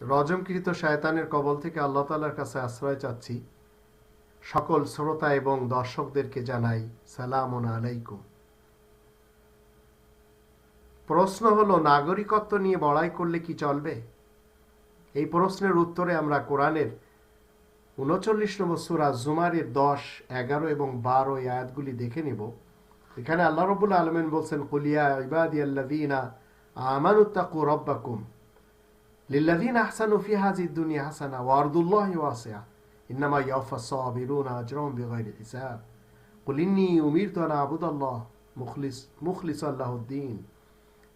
রজমকৃত শায়তানের কবল থেকে আল্লাহ তালার কাছে আশ্রয় চাচ্ছি। সকল শ্রোতা এবং দর্শকদেরকে জানাই সালাম আলাইকুম। প্রশ্ন হলো, নাগরিকত্ব নিয়ে বড়াই করলে কি চলবে? এই প্রশ্নের উত্তরে আমরা কোরআনের উনচল্লিশ নম্বর সুরা জুমারের দশ, এগারো এবং বারো এই আয়াতগুলি দেখে নেব। এখানে আল্লাহ রবুল আলমেন বলছেন কুলিয়া ইবাদি আল্লাদিনা আমানুত্তাকু রব্বাকুম। লিল্লাদিন আহসানু ফি হাজি দুনিয়া হাসানা ওয়ারদুল্লাহ ওয়াসিয়া ইন্নামা ইয়াফা সাবিরুন আজরাম বিগাইরি হিসাব قل إني أمرت أن أعبد الله مخلص مخلصا له الدين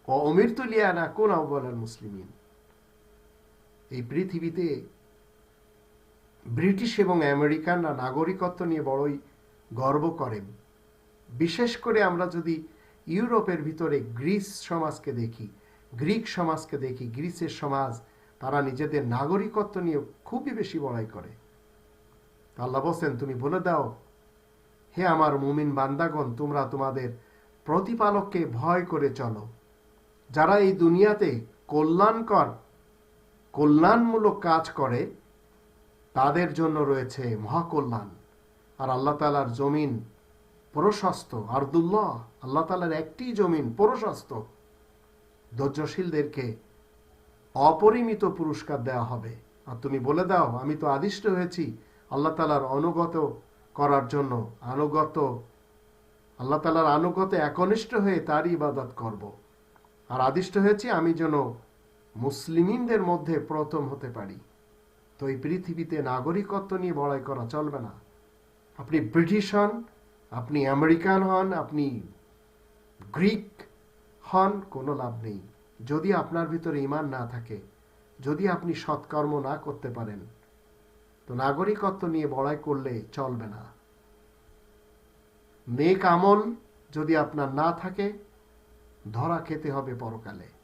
وأمرت لأن أكون أول المسلمين এই পৃথিবীতে ব্রিটিশ এবং আমেরিকানরা নাগরিকত্ব নিয়ে বড়ই গর্ব করেন বিশেষ করে আমরা যদি ইউরোপের ভিতরে গ্রিস সমাজকে দেখি গ্রিক সমাজকে দেখি, গ্রিসের সমাজ, তারা নিজেদের নাগরিকত্ব নিয়ে খুবই বেশি বড়াই করে। আল্লাহ বলছেন, তুমি বলে দাও, হে আমার মুমিন বান্দাগণ, তোমরা তোমাদের প্রতিপালককে ভয় করে চলো। যারা এই দুনিয়াতে কল্যাণকর, কল্যাণমূলক কাজ করে, তাদের জন্য রয়েছে মহাকল্যাণ। আর আল্লাহ তালার জমিন প্রশস্ত, আর্দুল্লাহ, আল্লাহ তালার একটি জমিন প্রশস্ত। ধৈর্যশীলদেরকে অপরিমিত পুরস্কার দেওয়া হবে। আর তুমি বলে দাও, আমি তো আদিষ্ট হয়েছি আল্লাহ তালার অনুগত করার জন্য। আনুগত, আল্লাহ তালার আনুগত একনিষ্ঠ হয়ে তারই ইবাদত করব। আর আদিষ্ট হয়েছি আমি যেন মুসলিমিনদের মধ্যে প্রথম হতে পারি। তো এই পৃথিবীতে নাগরিকত্ব নিয়ে বড়াই করা চলবে না। আপনি ব্রিটিশ হন, আপনি আমেরিকান হন, আপনি গ্রিক হন, কোনো লাভ নেই। যদি আপনার ভিতরে ইমান না থাকে, যদি আপনি সৎকর্ম না করতে পারেন, তো নাগরিকত্ব নিয়ে বড়াই করলে চলবে না। নেক আমল যদি আপনার না থাকে, ধরা খেতে হবে পরকালে।